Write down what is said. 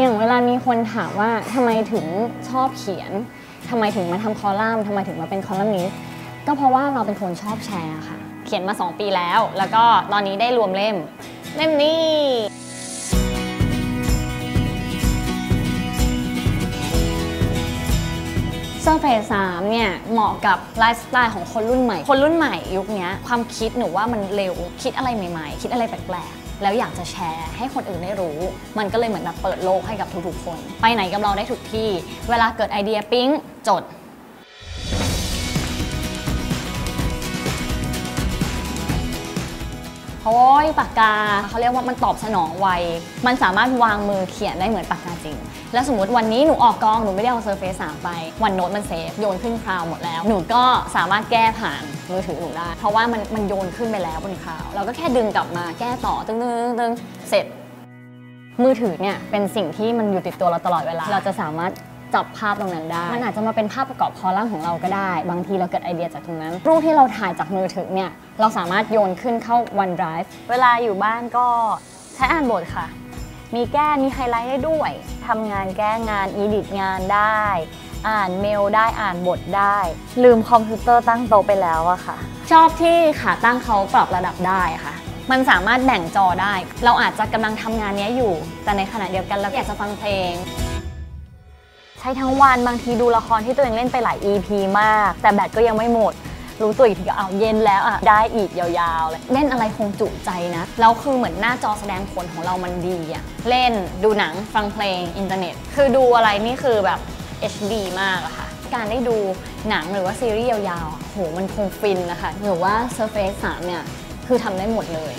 อย่างเวลามีคนถามว่าทำไมถึงชอบเขียนทำไมถึงมาทำคอลัมน์ทำไมถึงมาเป็นคอลัมนิสต์ก็เพราะว่าเราเป็นคนชอบแชร์ค่ะ เขียนมา 2 ปีแล้ว แล้วก็ตอนนี้ได้รวมเล่ม เล่มนี้เซอร์เฟสสามเนี่ยเหมาะกับไลฟ์สไตล์ของคนรุ่นใหม่ คนรุ่นใหม่ยุคนี้ความคิดหนูว่ามันเร็วคิดอะไรใหม่ ๆ คิดอะไรแปลก แล้วอยากจะแชร์ให้คนอื่นได้รู้ มันก็เลยเหมือนแบบเปิดโลกให้กับทุกๆคน ไปไหนกับเราได้ทุกที่ เวลาเกิดไอเดียปิ๊งจดโอ้ยปากกาเขาเรียกว่ามันตอบสนองไว มันสามารถวางมือเขียนได้เหมือนปากกาจริง แล้วสมมติวันนี้หนูออกกองหนูไม่ได้เอาเซอร์เฟซสามไป วันโน้ตมันเซฟโยนขึ้นคลาวหมดแล้ว หนูก็สามารถแก้ผ่าน มือถือหนูได้ เพราะว่ามันมันโยนขึ้นไปแล้วบนคลาวเราก็แค่ดึงกลับมาแก้ต่อตึ้งตึ้งตึ้งเสร็จ มือถือเนี่ยเป็นสิ่งที่มันอยู่ติดตัวเราตลอดเวลา เราจะสามารถจับภาพตรงนั้นได้ มันอาจจะมาเป็นภาพประกอบคอลัมน์ของเราก็ได้ บางทีเราเกิดไอเดียจากตรงนั้น รูปที่เราถ่ายจากมือถือเนี่ย เราสามารถโยนขึ้นเข้า OneDrive เวลาอยู่บ้านก็ใช้อ่านบทค่ะ มีแก้ มีไฮไลท์ได้ด้วย ทำงานแก้งาน อีดิทงานได้ อ่านเมลได้อ่านบทได้ ลืมคอมพิวเตอร์ตั้งโต๊ะไปแล้วอะค่ะ ชอบที่ขาตั้งเขาปรับระดับได้ค่ะ มันสามารถแบ่งจอได้ เราอาจจะกำลังทำงานเนี้ยอยู่ แต่ในขณะเดียวกันเราอยากจะฟังเพลงใช้ทั้งวันบางทีดูละครที่ตัวเองเล่นไปหลาย EP มาก แต่แบตก็ยังไม่หมด รู้ตัวอีกทีก็เอาวเย็นแล้วอะได้อีกยาวๆเลยเล่นอะไรคงจุใจนะแล้วคือเหมือนหน้าจอแสดงผลของเรามันดีอะเล่นดูหนังฟังเพลงอินเทอร์เน็ต คือดูอะไรนี่คือแบบ HD มากอะค่ะ การได้ดูหนังหรือว่าซีรีส์ยาวๆอะโห มันคงฟินนะคะหรือว่า Surface 3 เนี่ย คือทำได้หมดเลย